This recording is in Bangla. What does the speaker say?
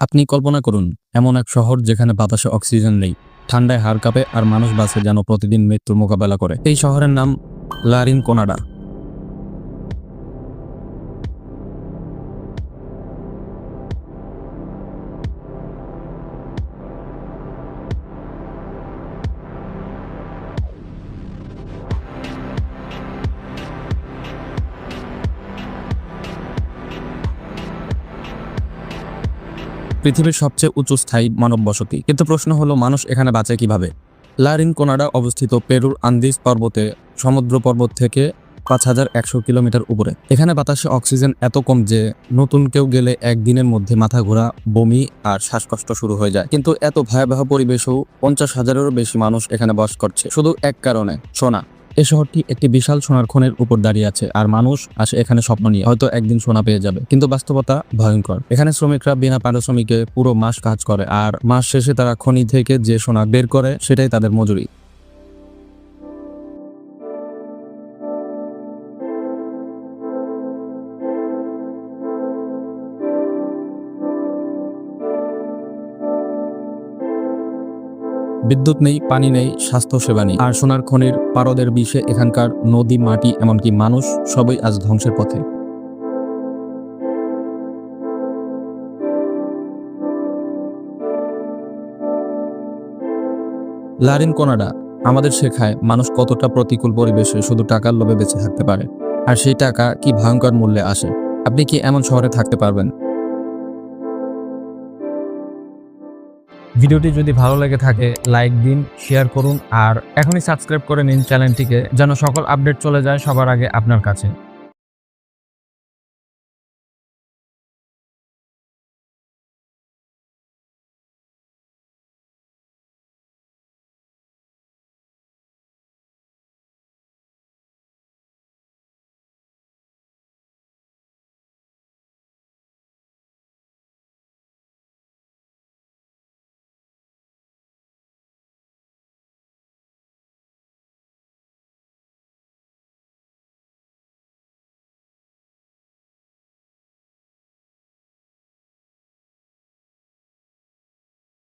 আপনি কল্পনা করুন, এমন এক শহর যেখানে বাতাসে অক্সিজেন নেই, ঠান্ডায় হাড় কাঁপে আর মানুষ বাসে যেন প্রতিদিন মৃত্যুর মোকাবেলা করে। এই শহরের নাম লারিন কোনাডা পৃথিবীর সবচেয়ে উঁচু স্থায়ী মানব বসতি কিন্তু প্রশ্ন হলো, মানুষ এখানে বাঁচে কীভাবে? লারিন কোনাডা অবস্থিত পেরুর আন্দিজ পর্বতে, সমুদ্র পর্বত থেকে পাঁচ হাজার একশো কিলোমিটার উপরে। এখানে বাতাসে অক্সিজেন এত কম যে, নতুন কেউ গেলে একদিনের মধ্যে মাথা ঘোরা, বমি আর শ্বাসকষ্ট শুরু হয়ে যায়। কিন্তু এত ভয়াবহ পরিবেশেও পঞ্চাশ হাজারেরও বেশি মানুষ এখানে বাস করছে। শুধু এক কারণে, সোনা। এই শহরটি একটি বিশাল সোনার খনের উপর দাঁড়িয়ে আছে, আর মানুষ আসে এখানে স্বপ্ন নিয়ে। হয়তো একদিন সোনা পেয়ে যাবে, কিন্তু বাস্তবতা ভয়ঙ্কর। এখানে শ্রমিকরা বিনা পারিশ্রমিকে পুরো মাস কাজ করে, আর মাস শেষে তারা খনি থেকে যে সোনা বের করে, সেটাই তাদের মজুরি। বিদ্যুৎ নেই, পানি নেই, স্বাস্থ্য সেবা নেই। আর সোনার খনির পারদের বিষে এখানকার নদী, মাটি এমনকি মানুষ সবই আজ ধ্বংসের পথে। লারিন কোনাডা, আমাদের শেখায় মানুষ কতটা প্রতিকূল পরিবেশে শুধু টাকার লোভে বেঁচে থাকতে পারে। আর সেই টাকা কি ভয়ঙ্কর মূল্যে আসে? আপনি কি এমন শহরে থাকতে পারবেন? ভিডিওটি যদি ভালো লেগে থাকে লাইক দিন শেয়ার করুন, আর এখনই সাবস্ক্রাইব করে নিন চ্যানেলটিকে যেন সকল আপডেট চলে যায় সবার আগে আপনার কাছে।